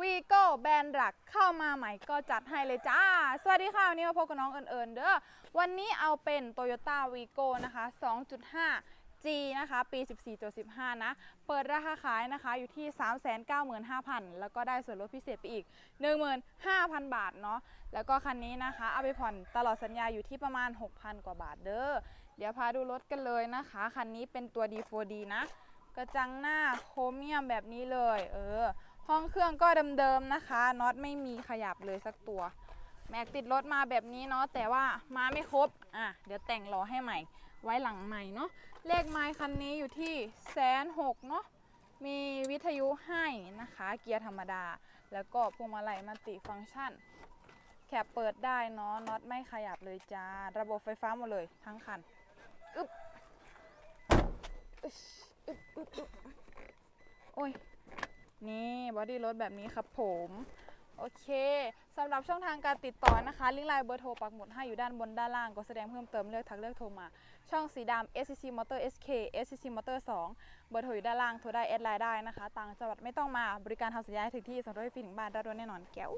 วีโก้แบรนด์หลักเข้ามาใหม่ก็จัดให้เลยจ้า สวัสดีค่ะ วันนี้มาพบกับน้องเอิญเอิญเด้อวันนี้เอาเป็น Toyota v i g o นะคะ 2.5 G นะคะ ปี 14.15 นะ เปิดราคาขายนะคะอยู่ที่ 395,000 แล้วก็ได้ส่วนลดพิเศษไปอีก 15,000 บาทเนาะแล้วก็คันนี้นะคะ เอาไปผ่อนตลอดสัญญาอยู่ที่ประมาณ 6,000 กว่าบาทเด้อเดี๋ยวพาดูรถกันเลยนะคะ คันนี้เป็นตัว D4D นะกระจังหน้าโครเมียมแบบนี้เลย เออ ห้องเครื่องก็เดิมๆนะคะน็อตไม่มีขยับเลยสักตัว แม็กติดรถมาแบบนี้เนาะแต่ว่ามาไม่ครบอะเดี๋ยวแต่งล้อให้ใหม่ ไว้หลังใหม่เนาะเลขไม้คันนี้อยู่ที่แสนหกเนาะมีวิทยุให้นะคะ เกียร์ธรรมดา แล้วก็พวงมาลัยมัลติฟังก์ชันแคปเปิดได้เนาะน็อตไม่ขยับเลยจ้า ระบบไฟฟ้าหมดเลยทั้งคันอึ๊บอึ๊บอึ๊บอึ๊บโอ้ย บอดี้รถแบบนี้ครับผมโอเคสำหรับช่องทางการติดต่อนะคะ ลิงก์ไลน์เบอร์โทรปักหมุดให้อยู่ด้านบนด้านล่าง ก็แสดงเพิ่มเติมเลือกทักเลือกโทรมา ช่องสีดำ SCC Motor SK SCC Motor 2 เบอร์โทรอยู่ด้านล่างโทรได้แอดไลน์ได้นะคะ ต่างจังหวัดไม่ต้องมาบริการทำสัญญาให้ถึงที่ส่งรถให้ฟรีถึงบ้านได้ด้วยแน่นอนแก้ว